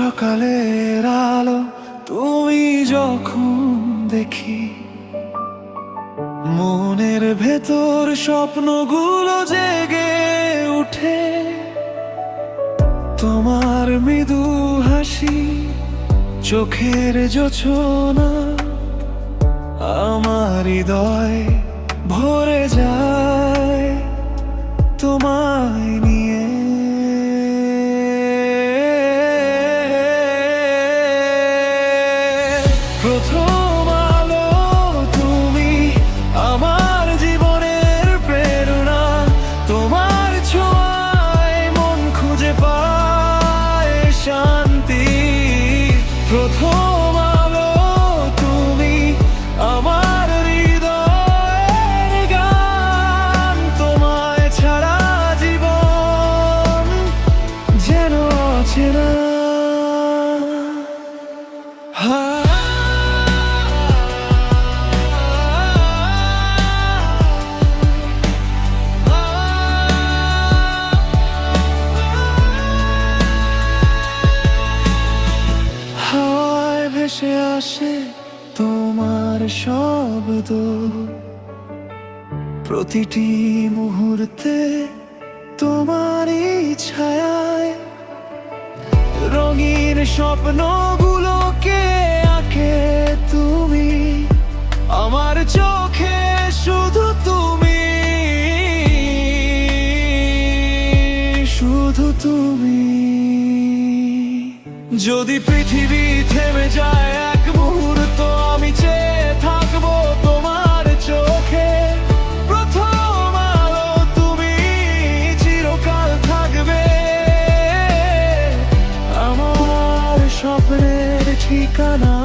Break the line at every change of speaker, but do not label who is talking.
সকালের আলো তুমি যখন দেখি, মনের ভেতর স্বপ্নগুলো জেগে উঠে। তোমার মৃদু হাসি, চোখের যোছনা আমার হৃদয় ভরে যায়। তোমায় নিয়ে প্রথম আলো তুমি আমার জীবনের প্রেরণা। তোমার ছোঁয়ায় মন খুঁজে পায় শান্তি। প্রথম আলো ভেসে আসে তোমার শব্দ। প্রতিটি মুহূর্তে তোমারই ছায়ায় রঙিন স্বপ্নগুলোকে আঁকে তুমি। আমার চোখে শুধু তুমি। শুধু তুমি। যদি পৃথিবী থেমে যায় এক মুহূর্ত, আমি চেয়ে থাকব তোমার চোখে। প্রথম আলো, তুমি চিরকাল থাকবে। আমার স্বপ্নের ঠিকানা